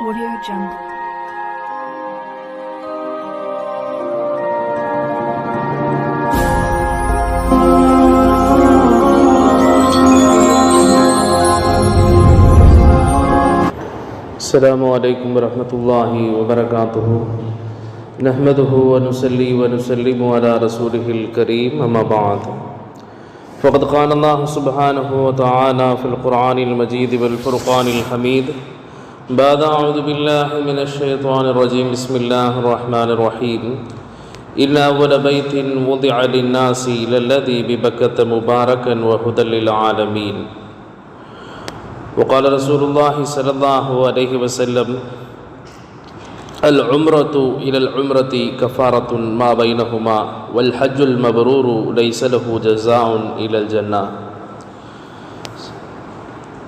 Audio Jungle. السلام عليكم ورحمة الله وبركاته نحمده ونصلي ونسلم على رسوله الكريم أما بعد فقد قال الله سبحانه وتعالى في القرآن المجيد والفرقان الحميد بعد أعوذ بالله من الشيطان الرجيم. بسم الله الرحمن الرحيم. إلا أول بيت وضع للناس إلى الذي ببكة مباركا وهدى للعالمين. وقال رسول الله صلى الله عليه وسلم العمرة إلى العمرة كفارة ما بينهما والحج المبرور ليس له جزاء إلى الجنة.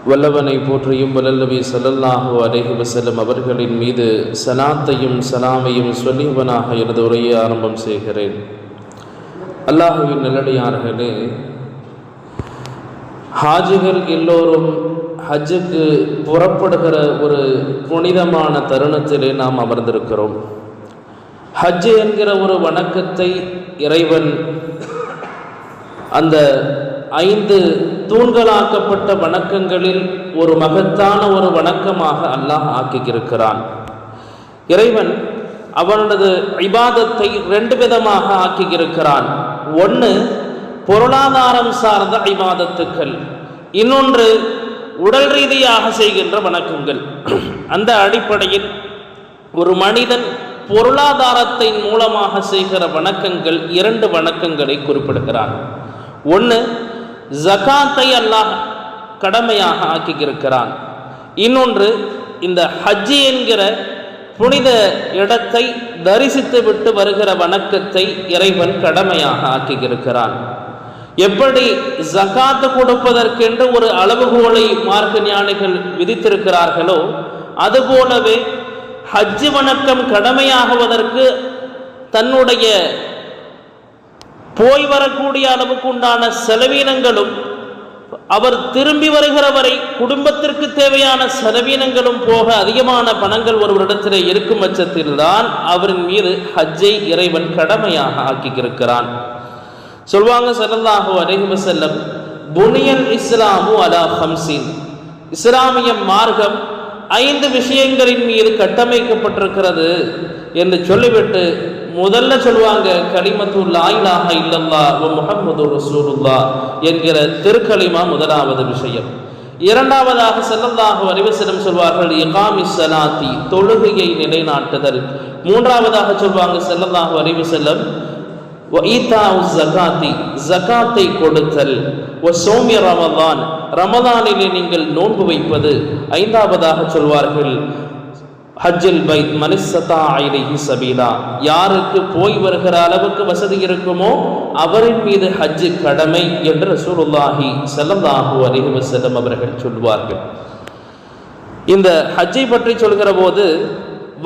வல்லவனை போற்றியும் வல்லல்லவி சல்லல்லாஹு அலைஹி வசல்லம் அவர்களின் மீது சலாத்தையும் சலாமையும் சொல்லியவனாக எனது உரையை ஆரம்பம் செய்கிறேன். அல்லாஹுவின் நல்லடியார்களே ஹாஜிகள் எல்லோரும் ஹஜ்ஜுக்கு புறப்படுகிற ஒரு புனிதமான தருணத்திலே நாம் அமர்ந்திருக்கிறோம். ஹஜ்ஜு என்கிற ஒரு வணக்கத்தை இறைவன் அந்த ஐந்து தூண்களாக்கப்பட்ட வணக்கங்களில் ஒரு மகத்தான ஒரு வணக்கமாக அல்லாஹ் ஆக்கியிருக்கிறான். இறைவன் அவனது இபாதத்தை ரெண்டு விதமாக ஆக்கியிருக்கிறான். ஒன்று பொருளாதாரம் சார்ந்த ஐபாதத்துக்கள் இன்னொன்று உடல் ரீதியாக செய்கின்ற வணக்கங்கள். அந்த அடிப்படையில் ஒரு மனிதன் பொருளாதாரத்தின் மூலமாக செய்கிற வணக்கங்கள் இரண்டு வணக்கங்களை குறிப்பிடுகிறான். ஒன்று ஜகாத்தை அல்லாஹ் கடமையாக ஆக்கியிருக்கிறான். இன்னொன்று இந்த ஹஜ்ஜி என்கிற புனித இடத்தை தரிசித்து விட்டு வருகிற வணக்கத்தை இறைவன் கடமையாக ஆக்கியிருக்கிறான். எப்படி ஜகாத்து கொடுப்பதற்கென்று ஒரு அளவுகோலை மார்க்க ஞானிகள் விதித்திருக்கிறார்களோ அதுபோலவே ஹஜ்ஜு வணக்கம் கடமையாகுவதற்கு தன்னுடைய போய் வரக்கூடிய அளவுக்கு உண்டான செலவீனங்களும் அவர் திரும்பி வருகிற வரை குடும்பத்திற்கு தேவையான செலவீனங்களும் போக அதிகமான பணங்கள் ஒருவரிடத்திலே இருக்கும் பட்சத்தில் தான் அவரின் மீது ஹஜ்ஜை இறைவன் கடமையாக ஆக்கியிருக்கிறான். சொல்வாங்க ஸல்லல்லாஹு அலைஹி செல்லம் புனியல் இஸ்லாமு அலா ஹம்சின் இஸ்லாமிய மார்க்கம் ஐந்து விஷயங்களின் மீது கட்டமைக்கப்பட்டிருக்கிறது என்று சொல்லிவிட்டு முதல்ல சொல்லுவாங்க கலிமத்து லா இல்லல்லா ஓ முகமது ரசூலுல்லா என்கிற திருக்கலிமா முதலாவது விஷயம். இரண்டாவதாக செல்லல்லாக அலைஹி சொல்வார்கள் இகாமி சலாத்தி தொழுகையை நிலைநாட்டுதல். மூன்றாவதாக சொல்வாங்க செல்லல்லாக அலைஹி வஸல்லம் ஜகாத்தி ஜகாத்தை கொடுத்தல். ஒ சௌமிய ரமதான் ரமதானிலே நீங்கள் நோன்பு வைப்பது. ஐந்தாவதாக சொல்வார்கள் ஹஜ்ஜில் பைத் மனிசதா ஐலஹி சபீலா. யாருக்கு போய் வருகிற அளவுக்கு வசதி இருக்குமோ அவரின் மீது ஹஜ்ஜு கடமை என்று ரசூலுல்லாஹி ஸல்லல்லாஹு அலைஹி வஸல்லம் அவர்கள் சொல்வார்கள். இந்த ஹஜ்ஜை பற்றி சொல்கிற போது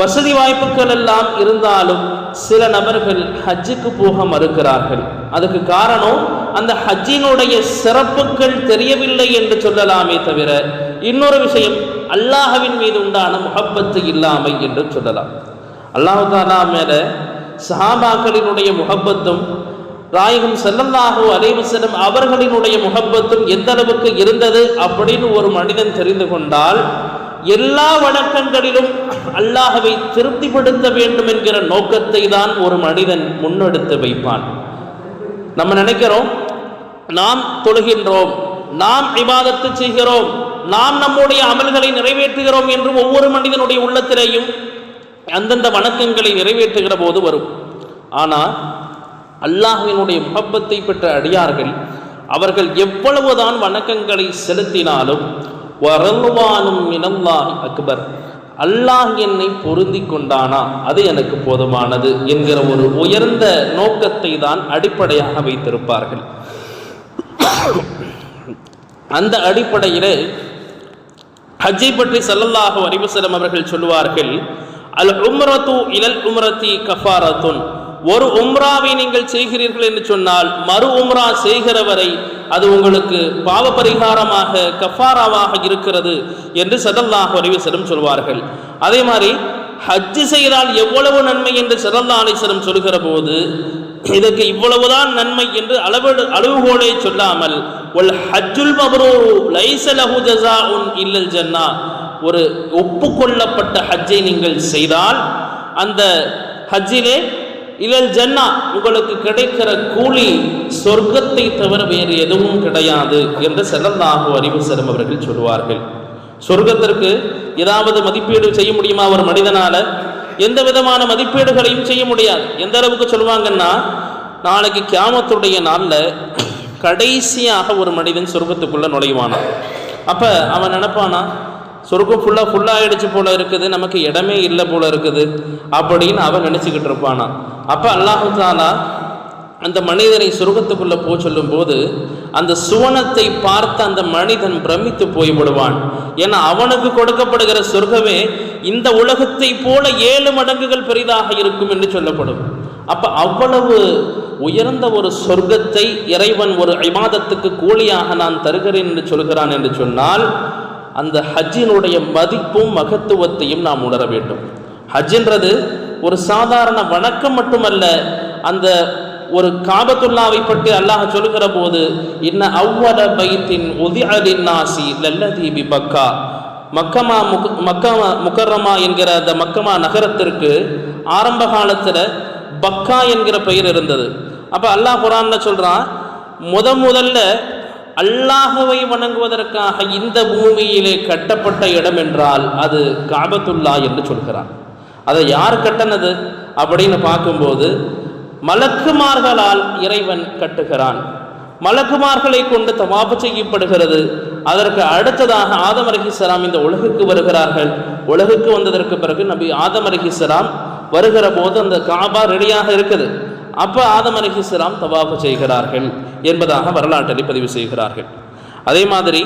வசதி வாய்ப்புகள் எல்லாம் இருந்தாலும் சில நபர்கள் ஹஜ்ஜுக்கு போக மறுக்கிறார்கள். அதுக்கு காரணம் அந்த ஹஜ்ஜினுடைய சிறப்புகள் தெரியவில்லை என்று சொல்லலாமே தவிர இன்னொரு விஷயம் அல்லாஹவின் மீது உண்டான முகப்பத்து இல்லாமை என்று சொல்லலாம். அல்லாஹு தாலா மேல சஹாபாக்களினுடைய முகப்பத்தும் ராயகம் செல்லல்லாஹு அலைவசனம் அவர்களினுடைய முகப்பத்தும் எந்த அளவுக்கு இருந்தது அப்படின்னு ஒரு மனிதன் தெரிந்து கொண்டால் எல்லா வணக்கங்களிலும் அல்லாஹவை திருப்திப்படுத்த வேண்டும் என்கிற நோக்கத்தை தான் ஒரு மனிதன் முன்னெடுத்து வைப்பான். நம்ம நினைக்கிறோம் நாம் தொழுகின்றோம் நாம் இபாதத்து செய்கிறோம் நாம் நம்முடைய அமல்களை நிறைவேற்றுகிறோம் என்று ஒவ்வொரு மனிதனுடைய உள்ளத்திலேயும் அந்தந்த வணக்கங்களை நிறைவேற்றுகிற போது வரும். ஆனால் அல்லாஹினுடைய முகப்பத்தை பெற்ற அடியார்கள் அவர்கள் எவ்வளவுதான் வணக்கங்களை செலுத்தினாலும் வரல்வானும் இனல்லாஹி அக்பர். அல்லாஹ் என்னை பொருந்தி கொண்டானா? அது எனக்கு போதுமானது என்கிற ஒரு உயர்ந்த நோக்கத்தை தான் அடிப்படையாக வைத்திருப்பார்கள். அந்த அடிப்படையிலே ஹஜ்ஜை பற்றி சல்லல்லாஹு அலிவசலம் அவர்கள் சொல்லுவார்கள் அல் உம்ரத்து இலல் உம்ரத்தி கஃபாரத்துன். ஒரு உம்ராவை நீங்கள் செய்கிறீர்கள் என்று சொன்னால் மறு உம்ரா செய்கிறவரை அது உங்களுக்கு பாவ பரிகாரமாக கஃபாராவாக இருக்கிறது என்று சதல்லாஹ் அறிவிசரும் சொல்வார்கள். அதே மாதிரி ஹஜ்ஜு செய்தால் எவ்வளவு நன்மை என்று சதல்லா அலிசரம் சொல்கிற போது இதற்கு இவ்வளவுதான் நன்மை என்று அளவு அளவுகோலை சொல்லாமல் ஒல் ஹஜ்ஜுல் மப்ரூரு லைஸ லஹு ஜஸாஉன் இல்லல் ஜன்னா. ஒரு ஒப்புக்கொள்ளப்பட்ட ஹஜ்ஜை நீங்கள் செய்தால் அந்த ஹஜ்ஜிலே இலல் ஜன்னா உங்களுக்கு கிடைக்கிற கூலி சொர்க்கத்தை தவிர வேறு எதுவும் கிடையாது என்று சரந்தாகும் அறிவு செல்லும் அவர்கள் சொல்வார்கள் சொர்க்கத்திற்கு ஏதாவது மதிப்பீடு செய்ய முடியுமா ஒரு மனிதனால? எந்த விதமான மதிப்பீடுகளையும் செய்ய முடியாது. எந்த அளவுக்கு சொல்லுவாங்கன்னா நாளைக்கு கியாமத்துடைய நாளில் கடைசியாக ஒரு மனிதன் சொர்க்கத்துக்குள்ளே நுழைவானான் அப்போ அவன் நினைப்பானா சொர்க்கம் ஃபுல்லாக ஃபுல்லாகிடுச்சு போல இருக்குது நமக்கு இடமே இல்லை போல இருக்குது அப்படின்னு அவன் நினச்சிக்கிட்டு இருப்பானா? அப்போ அல்லாஹு தாலா அந்த மனிதனை சொர்க்கத்துக்குள்ளே போ சொல்லும்போது அந்த சுவனத்தை பார்த்து அந்த மனிதன் பிரமித்து போய்விடுவான். ஏன்னா அவனுக்கு கொடுக்கப்படுகிற சொர்க்கமே இந்த உலகத்தை போல ஏழு மடங்குகள் பெரிதாக இருக்கும் என்று சொல்லப்படும். அப்போ அவ்வளவு உயர்ந்த ஒரு சொர்க்கத்தை இறைவன் ஒரு ஐமாதத்துக்கு கூலியாக நான் தருகிறேன் என்று சொல்கிறான் என்று சொன்னால் அந்த ஹஜ்ஜினுடைய மதிப்பும் மகத்துவத்தையும் நாம் உணர வேண்டும். ஹஜ்ஜின்றது ஒரு சாதாரண வணக்கம் மட்டுமல்ல அந்த ஒரு காபத்துல்லாவை பற்றி அல்லாஹ் சொல்லுகிற போது இன்ன அவ்வள பைத்தின் உதிஅலின் நாசி லல்லதி பி பக்கா மக்கமா முக் மக்கமா முக்கரமா என்கிற அந்த மக்கமா நகரத்திற்கு ஆரம்ப காலத்தில் பக்கா என்கிற பெயர் இருந்தது. அப்போ அல்லாஹ் குரான்ல சொல்கிறான் முத முதல்ல அல்லாஹுவை வணங்குவதற்காக இந்த பூமியிலே கட்டப்பட்ட இடம் என்றால் அது காபத்துல்லா என்று சொல்கிறான். அதை யார் கட்டனது? அப்படின்னு பார்க்கும்போது மலக்குமார்களால் இறைவன் கட்டுகிறான். மலக்குமார்களை கொண்டு தவாப்பு செய்யப்படுகிறது. அதற்கு அடுத்ததாக ஆதம் அலிஹிஸ்லாம் இந்த உலகுக்கு வருகிறார்கள். உலகுக்கு வந்ததற்கு பிறகு நபி ஆதம் அலிஹிஸ்லாம் வருகிற போது அந்த காபா ரெடியாக இருக்குது. அப்போ ஆதம் அலிஹிஸ்லாம் தவாப்பு செய்கிறார்கள் என்பதாக வரலாற்றில் பதிவு செய்கிறார்கள். அதே மாதிரி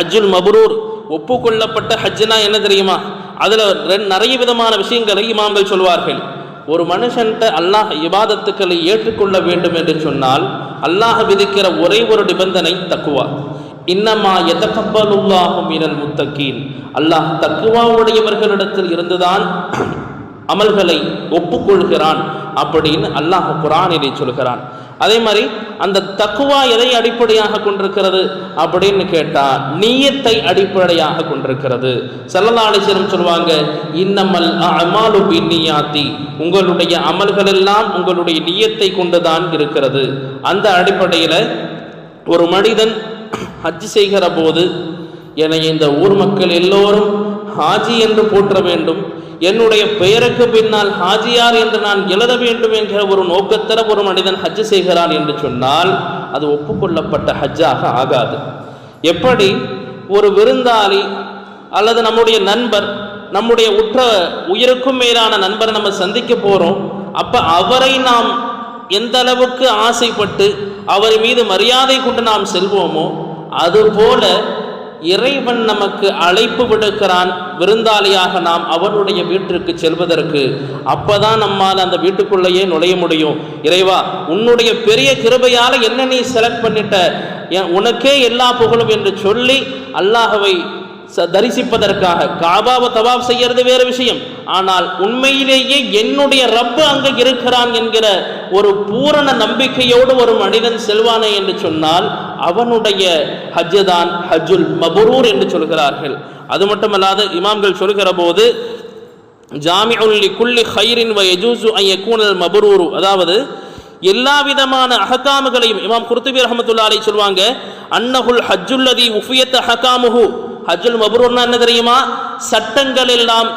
அஜுல் மபரூர் ஒப்புக்கொள்ளப்பட்ட ஹஜ்ஜனா என்ன தெரியுமா? அதில் நிறைய விதமான விஷயங்களை இமாம்கள் சொல்வார்கள். ஒரு மனுஷன்ட்ட அல்லாஹ் இபாதத்துக்களை ஏற்றுக்கொள்ள வேண்டும் என்று சொன்னால் அல்லாஹ் விதிக்கிற ஒரே ஒரு நிபந்தனை தக்குவா. இன்னமா எதக்கப்பலுல்லாஹும் இனல் முத்தக்கீன் அல்லாஹ் தக்குவாவுடையவர்களிடத்தில் இருந்துதான் அமல்களை ஒப்புக்கொள்கிறான் அப்படின்னு அல்லாஹ் குரானிலே சொல்கிறான். அதே மாதிரி அந்த தக்குவா எதை அடிப்படையாக கொண்டிருக்கிறது? அப்படின்னு கேட்டால் நீயத்தை அடிப்படையாக கொண்டிருக்கிறது. செல்லலாளிசரம் சொல்லுவாங்க இன்னமல் அமாலு பின்னியாத்தி. உங்களுடைய அமல்கள் எல்லாம் உங்களுடைய நீயத்தை கொண்டுதான் இருக்கிறது. அந்த அடிப்படையில் ஒரு மனிதன் ஹஜ் செய்கிற போது என்னை இந்த ஊர் மக்கள் எல்லோரும் ஹாஜி என்று போற்ற வேண்டும். என்னுடைய பெயருக்கு பின்னால் ஹாஜியார் என்று நான் எழுத வேண்டும் என்கிற ஒரு நோக்கத்தர ஒரு மனிதன் ஹஜ் செய்கிறான் என்று சொன்னால் அது ஒப்புக்கொள்ளப்பட்ட ஹஜ்ஜாக ஆகாது. எப்படி? ஒரு விருந்தாளி அல்லது நம்முடைய நண்பர் நம்முடைய உற்ற உயிருக்கும் மேலான நண்பரை நம்ம சந்திக்க போகிறோம் அப்போ அவரை நாம் எந்த அளவுக்கு ஆசைப்பட்டு அவர் மீது மரியாதை கொண்டு நாம் செல்வோமோ அதுபோல இறைவன் நமக்கு அழைப்பு விடுக்கிறான். விருந்தாளியாக நாம் அவனுடைய வீட்டிற்கு செல்வதற்கு. அப்பதான் நம்மால் அந்த வீட்டுக்குள்ளேயே நுழைய முடியும். இறைவா உன்னுடைய பெரிய கிருபையால என்ன நீ செலக்ட் பண்ணிட்ட? உனக்கே எல்லா புகழும் என்று சொல்லி அல்லாஹவை ச- தரிசிப்பதற்காக. காபாவை தவாப் செய்யறது வேறு விஷயம். ஆனால் உண்மையிலேயே என்னுடைய ரப்பு அங்கு இருக்கிறான் என்கிற ஒரு பூரண நம்பிக்கையோடு ஒரு மனிதன் செல்வானே என்று சொன்னால் அவனுடைய ஹஜ்ஜு தான் ஹஜ்ஜுல் மபரூர் என்று சொல்கிறார்கள். அது மட்டுமல்லாது இமாம்கள் சொல்கிற போது ஜாமிஉல்லி குல்லி ஹைரின் வ எஜூசு ஐ யகூனல் மபரூரு அதாவது எல்லா விதமான அஹகாமுகளையும் இமாம் குர்த்துபி ரஹமத்துல்லா அலை சொல்லுவாங்க அன்னஹுல் ஹஜ்ஜுல்லதி உஃபியத் அஹகாமுஹு. ஹஜ்ஜுல் மபரூர்னா என்ன தெரியுமா? சட்டங்கள் எல்லாம்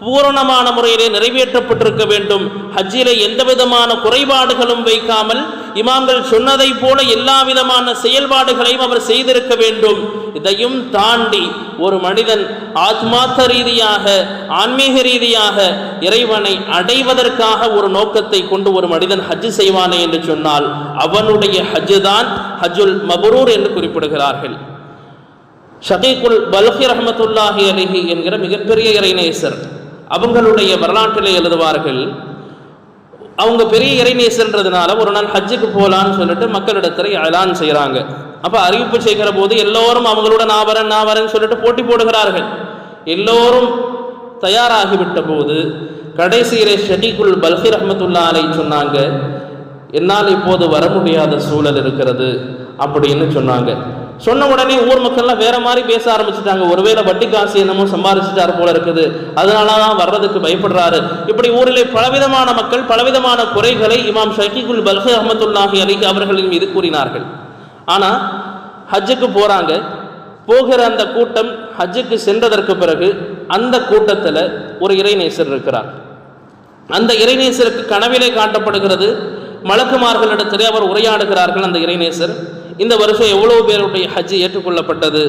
பூரணமான முறையிலே நிறைவேற்றப்பட்டிருக்க வேண்டும். ஹஜ்ஜிலே எந்த விதமான குறைபாடுகளும் வைக்காமல் இமாம்கள் சொன்னதை போல எல்லா விதமான செயல்பாடுகளையும் அவர் செய்திருக்க வேண்டும். இதையும் தாண்டி ஒரு மனிதன் ஆத்மார்த்த ரீதியாக ஆன்மீக ரீதியாக இறைவனை அடைவதற்காக ஒரு நோக்கத்தை கொண்டு ஒரு மனிதன் ஹஜ் செய்வானே என்று சொன்னால் அவனுடைய ஹஜ்ஜு தான் ஹஜ்ஜுல் மபரூர் என்று குறிப்பிடுகிறார்கள். ஷகீக்குல் பல்கி ரஹமத்துல்லாஹி அலிஹி என்கிற மிகப்பெரிய இறைநேசர் அவங்களுடைய வரலாற்றிலே எழுதுவார்கள் அவங்க பெரிய இறைநேசன்றதுனால ஒரு நாள் ஹஜ்ஜுக்கு போகலான்னு சொல்லிட்டு மக்களிடத்துல அலான் செய்கிறாங்க அப்போ அறிவிப்பு செய்கிற போது எல்லோரும் அவங்களோட நான் வரேன் நான் வரேன்னு சொல்லிட்டு போட்டி போடுகிறார்கள். எல்லோரும் தயாராகிவிட்ட போது கடைசியிலே ஷடிகுல் பல்கி ரஹமத்துல்லா அலை சொன்னாங்க என்னால் இப்போது வர முடியாத சூழல் இருக்கிறது அப்படின்னு சொன்னாங்க. சொன்ன உடனே ஊர் மக்கள்லாம் வேற மாதிரி பேச ஆரம்பிச்சுட்டாங்க. ஒருவேளை வட்டி காசு என்னமோ சம்பாதிச்சுட்டாரு போல இருக்குது. அதனால தான் வர்றதுக்கு பயப்படுறாரு. இப்படி ஊரிலே பலவிதமான மக்கள் பலவிதமான குறைகளை இமாம் ஷகிகுல் பல்கி அஹமத்துல்லாஹி அலி அவர்களின் மீது கூறினார்கள். ஆனால் ஹஜ்ஜுக்கு போகிறாங்க போகிற அந்த கூட்டம் ஹஜ்ஜுக்கு சென்றதற்கு பிறகு அந்த கூட்டத்தில் ஒரு இறைநேசர் இருக்கிறார். அந்த இறைநேசருக்கு கனவிலே காட்டப்படுகிறது மலக்குமார்களிடத்திலே அவர் உரையாடுகிறார்கள் அந்த இறைநேசர். இந்த வருஷம் எவ்வளவு பேருடைய ஹஜ் ஏற்றுக்கொள்ளப்பட்டது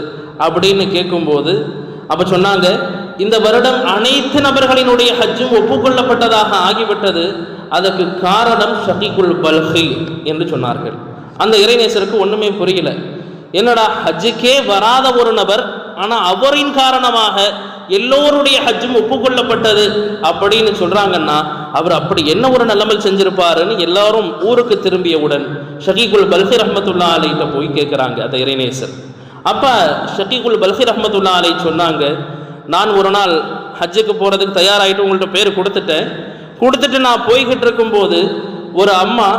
அப்படின்னு கேட்கும்போது அப்போ சொன்னாங்க இந்த வருடம் அனைத்து நபர்களினுடைய ஹஜ்ஜும் ஒப்புக்கொள்ளப்பட்டதாக ஆகிவிட்டது அதற்கு காரணம் ஷகிகுல் பல்கி என்று சொன்னார்கள். அந்த இறைநேசருக்கு ஒன்றுமே புரியல. என்னடா ஹஜ்ஜுக்கே வராத ஒரு நபர் ஆனால் அவரின் காரணமாக எல்லோருடைய ஹஜ்ஜும் ஒப்புக்கொள்ளப்பட்டது. அப்படின்னு சொல்றாங்கன்னா அவர் அப்படி என்ன ஒரு நிலைமை செஞ்சிருப்பாருன்னு எல்லாரும் ஊருக்கு திரும்பியவுடன் ஷகீகுல் பல்கி ரஹமத்துல்லா அலைகிட்ட போய் கேட்குறாங்க அந்த இறைநேசர். அப்போ ஷகீகுல் பல்கி ரஹமத்துல்லா அலை சொன்னாங்க நான் ஒரு நாள் ஹஜ்ஜுக்கு போகிறதுக்கு தயாராகிட்டு உங்கள்கிட்ட பேர் கொடுத்துட்டேன். கொடுத்துட்டு நான் போய்கிட்டு இருக்கும்போது ஒரு அம்மா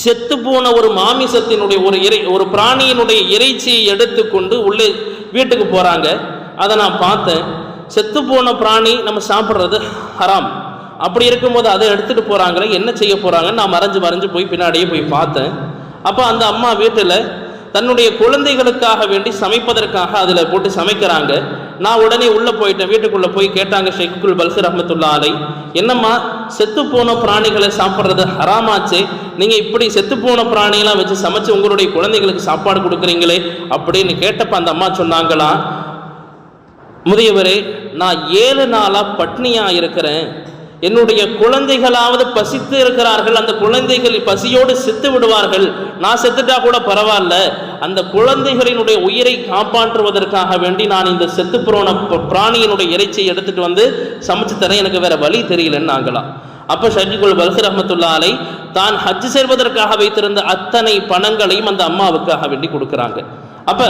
செத்து போன ஒரு மாமிசத்தினுடைய ஒரு இறை ஒரு பிராணியினுடைய இறைச்சியை எடுத்துக்கொண்டு உள்ளே வீட்டுக்கு போகிறாங்க அதை நான் பார்த்தேன். செத்து போன பிராணி நம்ம சாப்பிட்றது ஹராம். அப்படி இருக்கும்போது அதை எடுத்துகிட்டு போகிறாங்களே என்ன செய்ய போகிறாங்கன்னு நான் மறைஞ்சு மறைஞ்சு போய் பின்னாடியே போய் பார்த்தேன். அப்போ அந்த அம்மா வீட்டில் தன்னுடைய குழந்தைகளுக்காக வேண்டி சமைப்பதற்காக அதில் போட்டு சமைக்கிறாங்க. நான் உடனே உள்ளே போயிட்டேன். வீட்டுக்குள்ளே போய் கேட்டாங்க ஷெய்குல் பல்சர் அஹமத்துல்லா அலை என்னம்மா செத்து போன பிராணிகளை சாப்பிட்றது ஹராமாச்சு. நீங்கள் இப்படி செத்து போன பிராணியெல்லாம் வச்சு சமைச்சு உங்களுடைய குழந்தைகளுக்கு சாப்பாடு கொடுக்குறீங்களே அப்படின்னு கேட்டப்ப அந்த அம்மா சொன்னாங்களாம் முதியவரே நான் ஏழு நாளாக பட்னியாக இருக்கிறேன். என்னுடைய குழந்தைகளாவது பசித்து இருக்கிறார்கள். அந்த குழந்தைகள் பசியோடு செத்து விடுவார்கள். நான் செத்துட்டா கூட பரவாயில்ல. அந்த குழந்தைகளினுடைய உயிரை காப்பாற்றுவதற்காக வேண்டி நான் இந்த செத்து போன பிராணியினுடைய இறைச்சியை எடுத்துட்டு வந்து சமைச்சு தரேன். எனக்கு வேற வழி தெரியலன்னு நாங்களாம். அப்போ ஷர்ஜிகுல் பல்கர் ரஹமத்துல்லா அலை தான் ஹஜ் செய்வதற்காக வைத்திருந்த அத்தனை பணங்களையும் அந்த அம்மாவுக்காக வேண்டி கொடுக்குறாங்க. அப்ப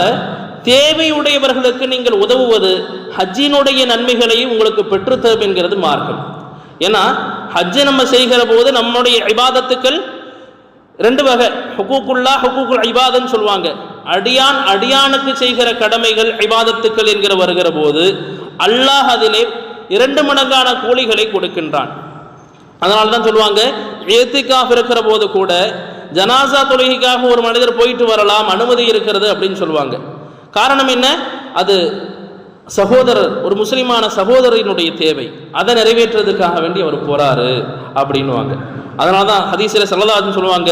தேவையுடையவர்களுக்கு நீங்கள் உதவுவது ஹஜ்ஜினுடைய நன்மைகளையும் உங்களுக்கு பெற்றுத்தரும் என்கிறது மார்க்கம். ஏன்னா ஹஜ்ஜை நம்ம செய்கிற போது நம்முடைய இபாதத்துக்கள் ரெண்டு வகை ஹுக்கூக்குல்லா ஹுக்கூக்குல் ஐபாதன்னு சொல்லுவாங்க. அடியான் அடியானுக்கு செய்கிற கடமைகள் ஐபாதத்துக்கள் என்கிற வருகிற போது அல்லாஹ் அதிலே இரண்டு மடங்கான கூலிகளை கொடுக்கின்றான். அதனால தான் சொல்லுவாங்க ஏத்திக்காக இருக்கிற போது கூட ஜனாசா தொழுகைக்காக ஒரு மனிதர் போயிட்டு வரலாம் அனுமதி இருக்கிறது அப்படின்னு சொல்லுவாங்க. காரணம் என்ன? அது சகோதரர் ஒரு முஸ்லிமான சகோதரனுடைய தேவை. அதை நிறைவேற்றுறதுக்காக வேண்டி அவர் போறாரு அப்படின்வாங்க அதனால தான் ஹதீசில் சல்லதாஜன் சொல்லுவாங்க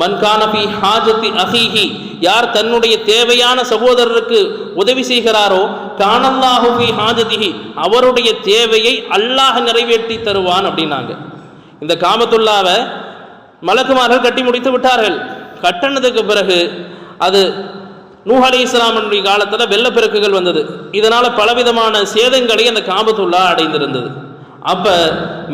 மன்கானபி ஹாஜத்தி அஹிஹி யார் தன்னுடைய தேவையான சகோதரருக்கு உதவி செய்கிறாரோ கானல்லாஹுபி ஹாஜதிஹி அவருடைய தேவையை அல்லாஹ் நிறைவேற்றி தருவான் அப்படின்னாங்க. இந்த காமத்துல்லாவை மலக்குமார்கள் கட்டி முடித்து விட்டார்கள். கட்டினதுக்கு பிறகு அது நூஹ் அலி இஸ்லாமனுடைய காலத்தில் வெள்ளப்பெருக்குகள் வந்தது. இதனால் பலவிதமான சேதங்களை அந்த காபத்துள்ளா அடைந்திருந்தது. அப்போ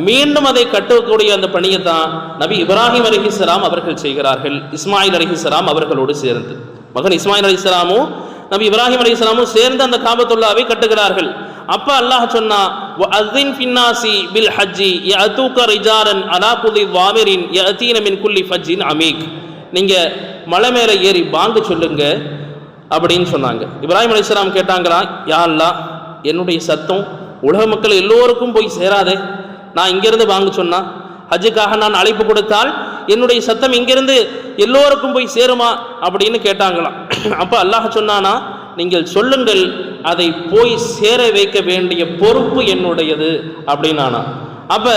மீண்டும் அதை கட்டக்கூடிய அந்த பணியை தான் நபி இப்ராஹிம் அலிஹிஸ்லாம் அவர்கள் செய்கிறார்கள். இஸ்மாயில் அலிஹிஸ்லாம் அவர்களோடு சேர்ந்து. மகன் இஸ்மாயில் அலிஸ்லாமும் நபி இப்ராஹிம் அலிஸ்லாமும் சேர்ந்து அந்த காபத்துல்லாவை கட்டுகிறார்கள். அப்ப அல்லாஹ் சொன்னா அஸ்தின் பின்னாசி பில் ஹஜ்ஜி யஅதூக ரிஜாரன் அலா குலி வாமிரின் யஅதீன மின் குல்லி ஃபஜ்ஜின் அமீக். நீங்க மலை மேலே ஏறி பாங்கு சொல்லுங்க. அப்படின்னு சொன்னாங்க. இப்ராஹிம் அலிஸ்லாம் கேட்டாங்களா யா அல்லா என்னுடைய சத்தம் உலக மக்கள் எல்லோருக்கும் போய் சேராதே. நான் இங்கேருந்து வாங்க சொன்னால் ஹஜ்ஜுக்காக நான் அழைப்பு கொடுத்தால் என்னுடைய சத்தம் இங்கிருந்து எல்லோருக்கும் போய் சேருமா? அப்படின்னு கேட்டாங்களாம். அப்போ அல்லாஹ் சொன்னானா நீங்கள் சொல்லுங்கள் அதை போய் சேர வைக்க வேண்டிய பொறுப்பு என்னுடையது. அப்படின்னானா. அப்போ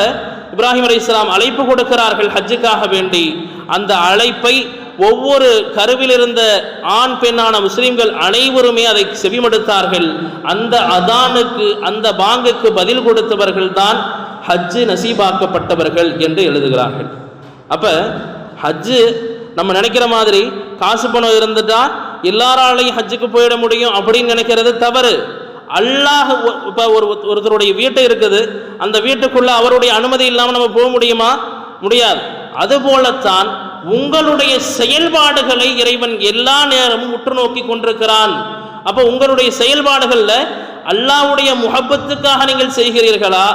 இப்ராஹிம் அலி இஸ்லாம் அழைப்பு கொடுக்கிறார்கள் ஹஜ்ஜுக்காக வேண்டி. அந்த அழைப்பை ஒவ்வொரு கருவில் இருந்த ஆண் பெண்ணான முஸ்லீம்கள் அனைவருமே அதை செவிமடுத்தார்கள். அந்த அதானுக்கு அந்த பாங்குக்கு பதில் கொடுத்தவர்கள் தான் ஹஜ்ஜு நசீபாக்கப்பட்டவர்கள் என்று எழுதுகிறார்கள். அப்ப ஹஜ்ஜு நம்ம நினைக்கிற மாதிரி காசு பணம் இருந்துட்டா எல்லாராலையும் ஹஜ்ஜுக்கு போயிட முடியும் அப்படின்னு நினைக்கிறது தவறு. அல்லாஹ் இப்போ ஒரு ஒருத்தருடைய வீட்டை இருக்குது. அந்த வீட்டுக்குள்ள அவருடைய அனுமதி இல்லாமல் நம்ம போக முடியுமா? முடியாது. அதுபோலத்தான் உங்களுடைய செயல்பாடுகளை இறைவன் எல்லா நேரமும் உற்று நோக்கி கொண்டிருக்கிறான். அப்போ உங்களுடைய செயல்பாடுகளில் அல்லாஹ்வுடைய முகப்பத்துக்காக நீங்கள் செய்கிறீர்களா?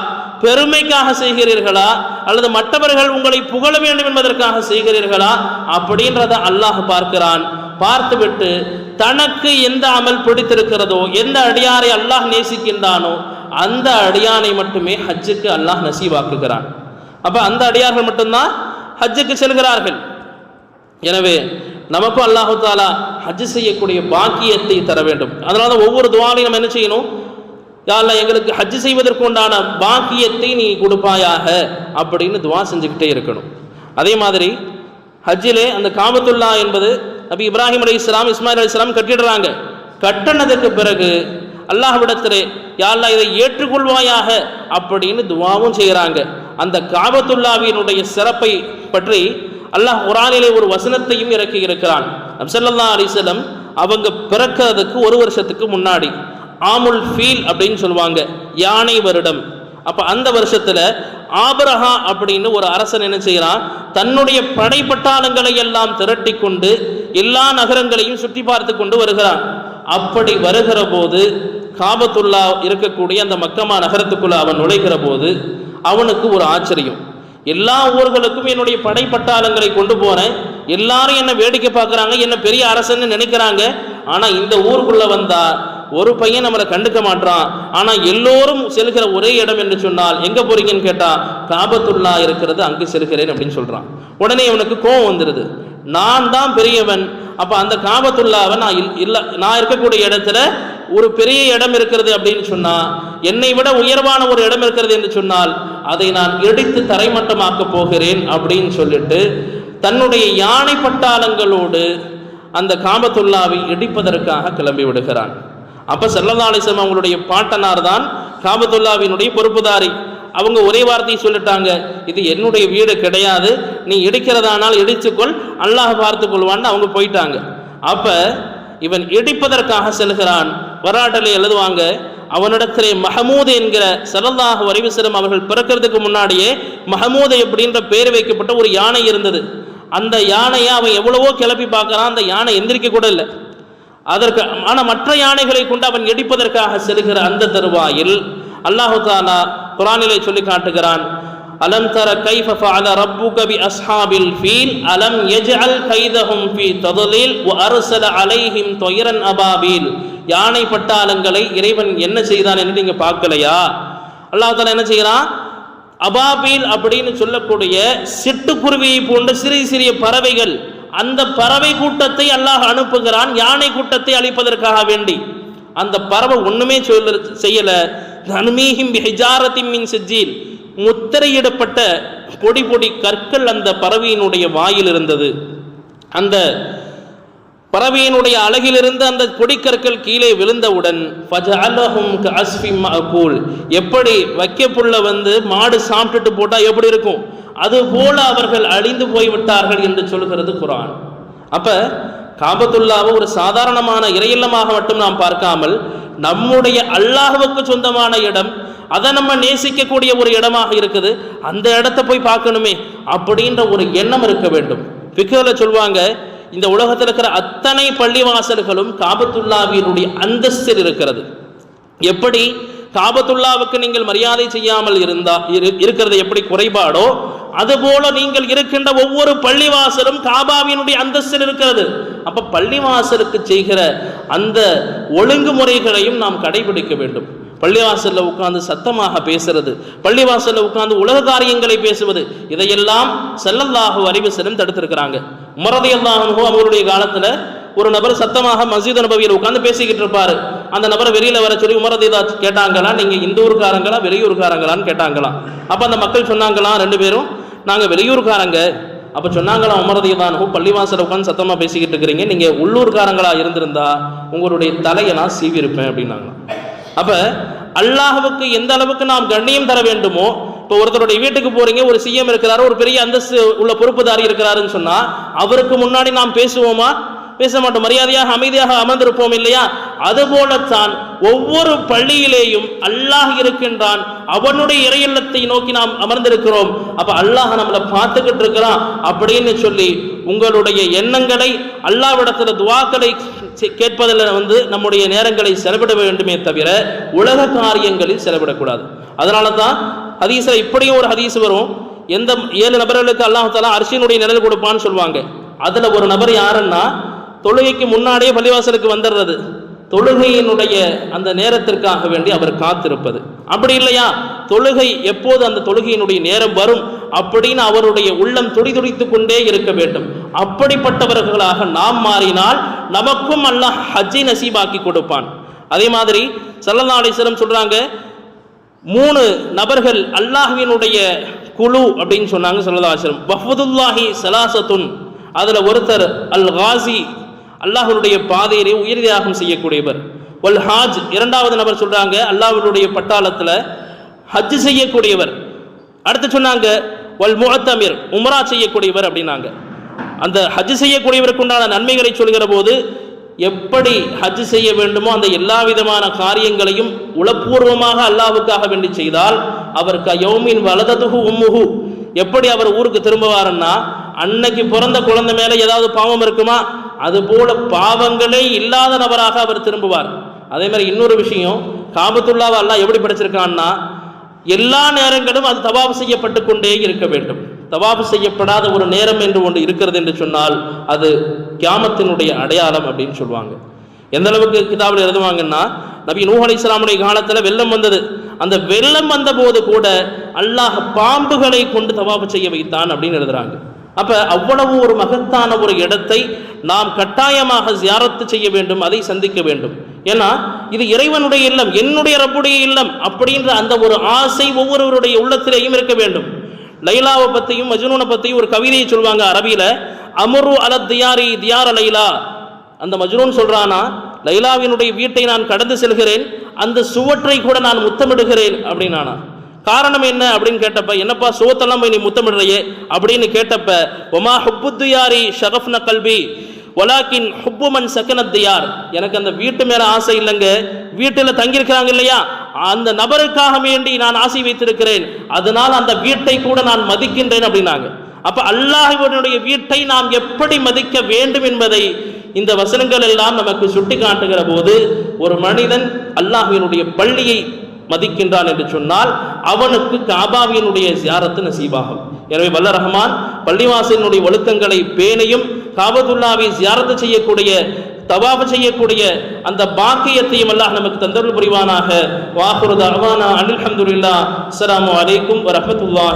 பெருமைக்காக செய்கிறீர்களா? அல்லது மற்றவர்கள் உங்களை புகழ வேண்டும் என்பதற்காக செய்கிறீர்களா? அப்படின்றத அல்லாஹ் பார்க்கிறான். பார்த்துவிட்டு தனக்கு எந்த அமல் பிடித்திருக்கிறதோ எந்த அடியாரை அல்லாஹ் நேசிக்கின்றானோ அந்த அடியானை மட்டுமே ஹஜ்ஜுக்கு அல்லாஹ் நசீவாக்குகிறான். அப்போ அந்த அடியார்கள் மட்டும்தான் ஹஜ்ஜுக்கு செல்கிறார்கள். எனவே நமக்கும் அல்லாஹு தாலா ஹஜ் செய்யக்கூடிய பாக்கியத்தை தர வேண்டும். அதனால தான் ஒவ்வொரு துவாலையும் நம்ம என்ன செய்யணும்? யாரில் எங்களுக்கு ஹஜ் செய்வதற்கு உண்டான பாக்கியத்தை நீ கொடுப்பாயாக அப்படின்னு துவா செஞ்சுக்கிட்டே இருக்கணும். அதே மாதிரி ஹஜ்ஜிலே அந்த காமத்துல்லா என்பது நபி இப்ராஹிம் அலி இஸ்லாம் இஸ்மாயில் அலி இஸ்லாம் கட்டிடுறாங்க. கட்டினதுக்கு பிறகு அல்லாஹ்விடத்திலே யாழ்லா இதை ஏற்றுக்கொள்வாயாக அப்படின்னு துவாவும் செய்கிறாங்க அந்த காபத்துல்லாவினுடைய சிறப்பை பற்றி அல்லாஹ் குரானிலே ஒரு வசனத்தையும் இறக்கி இருக்கிறான். நம்சல்லா அலிசலம் அவங்க பிறக்கிறதுக்கு ஒரு வருஷத்துக்கு முன்னாடி ஆமுல் ஃபீல் அப்படின்னு சொல்லுவாங்க யானை வருடம். அப்போ அந்த வருஷத்தில் ஆபரஹா அப்படின்னு ஒரு அரசன் என்ன செய்கிறான் தன்னுடைய படைப்பட்டாளங்களை எல்லாம் திரட்டி கொண்டு எல்லா நகரங்களையும் சுற்றி பார்த்து கொண்டு வருகிறான். அப்படி வருகிற போது காபத்துல்லா இருக்கக்கூடிய அந்த மக்கமா நகரத்துக்குள்ள அவன் நுழைகிற போது அவனுக்கு ஒரு ஆச்சரியம். எல்லா ஊர்களுக்கும் என்னுடைய படைப்பட்டாளங்களை கொண்டு போறேன். எல்லாரும் என்ன வேடிக்கை பார்க்குறாங்க என்ன பெரிய அரசன்னு நினைக்கிறாங்க. ஆனால் இந்த ஊருக்குள்ள வந்தா ஒரு பையன் நம்மளை கண்டுக்க மாட்டான் ஆனால் எல்லோரும் செல்கிற ஒரே இடம் என்று சொன்னால் எங்கே போறீங்கன்னு கேட்டால் காபத்துல்லா இருக்கிறது அங்கு செல்கிறேன் அப்படின்னு சொல்கிறான் உடனே இவனுக்கு கோவம் வந்துடுது நான் தான் பெரியவன். அப்போ அந்த காபத்துள்ளாவை நான் இல்- நான் இருக்கக்கூடிய இடத்துல ஒரு பெரிய இடம் இருக்கிறது அப்படின்னு சொன்னால் என்னை விட உயர்வான ஒரு இடம் இருக்கிறது என்று சொன்னால் அதை நான் இடித்து தரைமட்டமாக்கப் போகிறேன் அப்படின்னு சொல்லிட்டு தன்னுடைய யானை பட்டாளங்களோடு அந்த காபத்துல்லாவை இடிப்பதற்காக கிளம்பி விடுகிறான். அப்ப சல்லல்லா அவங்களுடைய பாட்டனார் தான் காபத்துல்லாவினுடைய பொறுப்புதாரி. அவங்க ஒரே வார்த்தையை சொல்லிட்டாங்க இது என்னுடைய வீடு கிடையாது நீ இடிக்கிறதானால் இடிச்சுக்கொள் அல்லாஹ் பார்த்து கொள்வான்னு அவங்க போயிட்டாங்க. அப்ப இவன் இடிப்பதற்காக செல்கிறான். வராட்டலை எழுதுவாங்க அவனிடத்திலே மஹமூது என்கிற சல்லல்லாஹு வரிவிசலம் அவர்கள் பிறக்கிறதுக்கு முன்னாடியே மஹமூது அப்படின்ற பேர் வைக்கப்பட்ட ஒரு யானை இருந்தது. அந்த யானையை அவன் எவ்வளவோ கிளப்பி பார்க்கறான் அந்த யானை எந்திரிக்க கூட இல்லை. அதற்கு ஆனால் மற்ற யானைகளை கொண்டு அவன் எடிப்பதற்காக செல்கிற அந்த தருவாயில் அல்லாஹு தாலா குரானிலே சொல்லி காட்டுகிறான் அலம் தர கைஃப ஃபஅல ரப்புக பி அஸ்ஹாபில் ஃபீல் அலம் யஜ்அல் கைதஹும் ஃபீ ததலீல் வ அர்சல அலைஹிம் தொயரன் அபாபீல். யானை பட்டாளங்களை இறைவன் என்ன செய்தான் என்று நீங்க பார்க்கலையா? அல்லாஹ் என்ன செய்கிறான் அபாபீல் அப்படின்னு சொல்லக்கூடிய சிட்டுக்குருவியை போன்ற சிறிய சிறிய பறவைகள் அந்த பறவை கூட்டத்தை அல்லாஹ் அனுப்புகிறான் யானை கூட்டத்தை அழிப்பதற்காக வேண்டி. அந்த பறவை ஒண்ணுமே சொல்ல செய்யல. தனுமீஹிம் ஹிஜாரத்தின் மின் சிஜ்ஜீல். முத்திரையிடப்பட்ட பொடி பொடி கற்கள் அந்த பறவையினுடைய வாயில் இருந்தது. அந்த பறவையினுடைய அழகிலிருந்து அந்த பொடிக்கற்கள் கீழே விழுந்தவுடன் ஃபஜஅலஹும் எப்படி வைக்கப்புள்ள வந்து மாடு சாப்பிட்டுட்டு போட்டால் எப்படி இருக்கும்? அது போல அவர்கள் அழிந்து போய்விட்டார்கள் என்று சொல்கிறது குரான் அப்ப காபத்துல்லாவை ஒரு சாதாரணமான இறையில்லமாக மட்டும் நாம் பார்க்காமல் நம்முடைய அல்லாஹுவுக்கு சொந்தமான இடம் அதை நம்ம நேசிக்கக்கூடிய ஒரு இடமாக இருக்குது அந்த இடத்த போய் பார்க்கணுமே அப்படின்ற ஒரு எண்ணம் இருக்க வேண்டும். ஃபிக்ஹ்ல சொல்லுவாங்க இந்த உலகத்தில் இருக்கிற அத்தனை பள்ளிவாசல்களும் காபத்துல்லாவினுடைய அந்தஸ்தில் இருக்கிறது. எப்படி? காபத்துல்லாவுக்கு நீங்கள் மரியாதை செய்யாமல் இருந்தா இரு- இருக்கிறது எப்படி குறைபாடோ அதுபோல நீங்கள் இருக்கின்ற ஒவ்வொரு பள்ளிவாசலும் காபாவினுடைய அந்தஸ்தில் இருக்கிறது. அப்ப பள்ளிவாசலுக்கு செய்கிற அந்த ஒழுங்குமுறைகளையும் நாம் கடைபிடிக்க வேண்டும். பள்ளிவாசலில் உட்கார்ந்து சத்தமாக பேசுறது பள்ளிவாசலில் உட்கார்ந்து உலக காரியங்களை பேசுவது இதையெல்லாம் செல்லல்லாஹு அறிவு தடுத்திருக்கிறாங்க. உமரதி அவருடைய காலத்தில் ஒரு நபர் சத்தமாக மஸ்ஜித் நபவியில் உட்காந்து பேசிக்கிட்டு இருப்பாரு. அந்த நபரை வெளியில் வர சொல்லி உமரதேதா கேட்டாங்களா நீங்கள் இந்தூருக்காரங்களா வெளியூருக்காரங்களான்னு வெளியூர்காரங்களான்னு கேட்டாங்களாம் அப்போ அந்த மக்கள் சொன்னாங்களாம் ரெண்டு பேரும் நாங்கள் வெளியூர்காரங்க அப்போ சொன்னாங்களாம் உமரதிதானோ பள்ளிவாசல உட்காந்து சத்தமாக பேசிக்கிட்டு இருக்கிறீங்க நீங்கள் உள்ளூர்காரங்களாக இருந்திருந்தா உங்களுடைய தலையை நான் சீவிருப்பேன் அப்படின்னாங்களாம். அப்ப அல்லாஹ்வுக்கு எந்த அளவுக்கு நாம் கண்ணியம் தர வேண்டுமோ இப்போ ஒருத்தருடைய வீட்டுக்கு போறீங்க ஒரு சிஎம் இருக்கிறாரு ஒரு பெரிய அந்தஸ்து உள்ள பொறுப்புதாரி இருக்கிறாருன்னு சொன்னா அவருக்கு முன்னாடி நாம் பேசுவோமா? பேச மாட்டோம். மரியாதையாக அமைதியாக அமர்ந்திருப்போம் இல்லையா? அதுபோலத்தான் ஒவ்வொரு பள்ளியிலேயும் அல்லாஹ் இருக்கின்றான். அவனுடைய இறையல்லத்தை நோக்கி நாம் அமர்ந்திருக்கிறோம். அப்ப அல்லாஹ் நம்மளை பார்த்துக்கிட்டு இருக்கிறான் அப்படின்னு சொல்லி உங்களுடைய எண்ணங்களை அல்லாவிடத்துல துவாக்களை கேட்பதில் வந்து நம்முடைய நேரங்களை செலவிட வேண்டுமே தவிர உலக காரியங்களில் செலவிடக்கூடாது. அதனால தான் ஹதீஸில் இப்படியும் ஒரு ஹதீஸ் வரும். எந்த ஏழு நபர்களுக்கு அல்லாஹாலா அரிசியினுடைய நிழல் கொடுப்பான்னு சொல்லுவாங்க. அதில் ஒரு நபர் யாருன்னா தொழுகைக்கு முன்னாடியே பள்ளிவாசலுக்கு வந்துடுறது தொழுகையினுடைய அந்த நேரத்திற்காக வேண்டி அவர் காத்திருப்பது. அப்படி இல்லையா? தொழுகை எப்போது அந்த தொழுகையினுடைய நேரம் வரும்? அப்படின்னு அவருடைய உள்ளம் துடிதுடித்து கொண்டே இருக்க வேண்டும். அப்படிப்பட்டவர்களாக நாம் மாறினால் நமக்கும் அல்லாஹ் ஹஜ்ஜை நசீபாக்கி கொடுப்பான். அதே மாதிரி சல்லல்லா அலிஸ்லம் சொல்கிறாங்க மூணு நபர்கள் அல்லாஹ்வினுடைய குழு அப்படின்னு சொன்னாங்க சல்லல்லா அலிஸ்லம் வஃபதுல்லாஹி சலாசத்துன். அதில் ஒருத்தர் அல் காசி அல்லாஹனுடைய பாதையிலே உயிர் தியாகம் செய்யக்கூடியவர். ஒல் ஹாஜ் இரண்டாவது நபர் சொல்கிறாங்க அல்லாஹ்வுடைய பட்டாளத்தில் ஹஜ் செய்யக்கூடியவர். அடுத்து சொன்னாங்க வல் முகத்தமிர் உம்ரா செய்யக்கூடியவர் அப்படின்னாங்க. அந்த ஹஜ் செய்யக்கூடியவருக்கு உண்டான நன்மைகளை சொல்கிற போது எப்படி ஹஜ் செய்ய வேண்டுமோ அந்த எல்லா விதமான காரியங்களையும் உளப்பூர்வமாக அல்லாவுக்காக வேண்டி செய்தால் அவர் கயோமின் வலததுகு உம்முகு எப்படி அவர் ஊருக்கு திரும்புவாருன்னா அன்னைக்கு பிறந்த குழந்தை மேலே ஏதாவது பாவம் இருக்குமா? அது போல பாவங்களே இல்லாத நபராக அவர் திரும்புவார். அதே மாதிரி இன்னொரு விஷயம் காபத்துல்லாவை அல்லாஹ் எப்படி படிச்சிருக்கான்னா எல்லா நேரங்களும் அது தவாபு செய்யப்பட்டு கொண்டே இருக்க வேண்டும். தவாபு செய்யப்படாத ஒரு நேரம் என்று ஒன்று இருக்கிறது என்று சொன்னால் அது கியாமத்தினுடைய அடையாளம் அப்படின்னு சொல்லுவாங்க. எந்த அளவுக்கு கிதாபில் எழுதுவாங்கன்னா நபி நூஹ் இஸ்லாமுடைய காலத்தில் வெள்ளம் வந்தது. அந்த வெள்ளம் வந்த போது கூட அல்லாஹ் பாம்புகளை கொண்டு தவாப்பு செய்ய வைத்தான் அப்படின்னு எழுதுறாங்க. அப்ப அவ்வளவு ஒரு மகத்தான ஒரு இடத்தை நாம் கட்டாயமாக ஜியாரத்து செய்ய வேண்டும் அதை சந்திக்க வேண்டும். ஏன்னா இது இறைவனுடைய இல்லம் என்னுடைய ரப்புடைய இல்லம் அப்படின்ற அந்த ஒரு ஆசை ஒவ்வொருவருடைய உள்ளத்திலேயும் இருக்க வேண்டும். லைலாவை பற்றியும் மஜ்னூனை பற்றியும் ஒரு கவிதையை சொல்லுவாங்க அரபியில் அமரு அல தியாரி தியார லைலா. அந்த மஜ்னூன் சொல்கிறானா லைலாவினுடைய வீட்டை நான் கடந்து செல்கிறேன் அந்த சுவற்றை கூட நான் முத்தமிடுகிறேன் அப்படின்னானா. காரணம் என்ன அப்படின்னு கேட்டப்ப என்னப்பா சுவத்தெல்லாம் போய் நீ முத்தமிடுறையே? அப்படின்னு கேட்டப்ப ஒமா ஹுப்புத்துயாரி ஷரஃப்ன கல்வி ஒலாக்கின் ஹுப்புமன் சக்கனத்தியார் எனக்கு அந்த வீட்டு மேலே ஆசை இல்லைங்க. வீட்டில் தங்கியிருக்கிறாங்க இல்லையா? அந்த நபருக்காக வேண்டி நான் ஆசை வைத்திருக்கிறேன். அதனால் அந்த வீட்டை கூட நான் மதிக்கின்றேன் அப்படின்னாங்க. அப்போ அல்லாஹ்வினுடைய வீட்டை நாம் எப்படி மதிக்க வேண்டும் என்பதை இந்த வசனங்கள் எல்லாம் நமக்கு சுட்டி காட்டுகிற போது ஒரு மனிதன் அல்லாஹ்வினுடைய பள்ளியை மதிக்கின்றான் என்று சொன்னால் அவனுக்கு காபாவினுடைய சியாரத்து நசீபாகும். எனவே வல்ல ரஹ்மான் பள்ளிவாசலினுடைய ஒழுக்கங்களை பேணையும் காபதுல்லாவை ஜியாரத்து செய்யக்கூடிய தவாப செய்யக்கூடிய அந்த பாக்கியத்தையும் அல்லாஹ் நமக்கு தந்தருள் புரிவானாக. வாஹுரு தஅவானா அனில் அஹமதுல்லா அஸ்லாம் வலைக்கும் வரமத்துல்லா